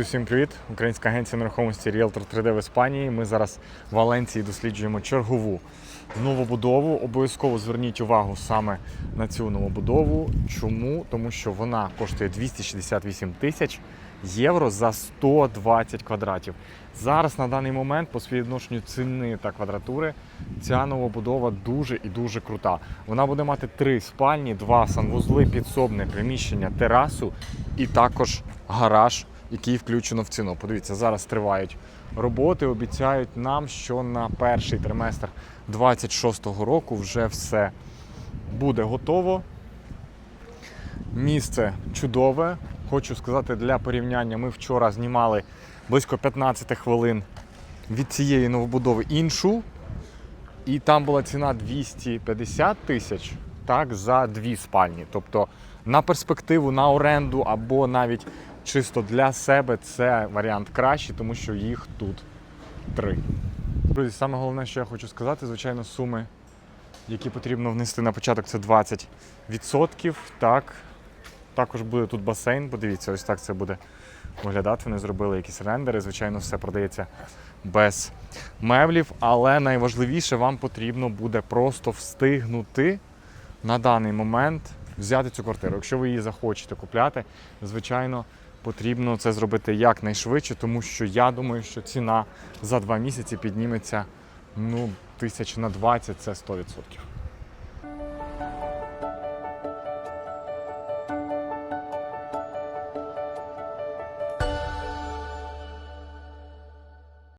всім привіт! Українська агенція нерухомості Realtor 3D в Іспанії. Ми зараз в Валенції досліджуємо чергову новобудову. Обов'язково зверніть увагу саме на цю новобудову. Чому? Тому що вона коштує 268 тисяч євро за 120 квадратів. Зараз на даний момент по співвідношенню ціни та квадратури ця новобудова дуже і дуже крута. Вона буде мати три спальні, два санвузли, підсобне приміщення, терасу і також гараж, який включено в ціну. Подивіться, зараз тривають роботи. Обіцяють нам, що на перший триместр 26-го року вже все буде готово. Місце чудове. Хочу сказати для порівняння. Ми вчора знімали близько 15 хвилин від цієї новобудови іншу. І там була ціна 250 тисяч так, за дві спальні. Тобто на перспективу, на оренду або навіть чисто для себе це варіант кращий, тому що їх тут три. Друзі, саме головне, що я хочу сказати, звичайно, суми, які потрібно внести на початок, це 20%. Так, також буде тут басейн. Подивіться, ось так це буде виглядати. Вони зробили якісь рендери. Звичайно, все продається без меблів. Але найважливіше вам потрібно буде просто встигнути на даний момент взяти цю квартиру. Якщо ви її захочете купляти, звичайно, потрібно це зробити якнайшвидше, тому що я думаю, що ціна за два місяці підніметься ну, тисяч на 20 це 100%.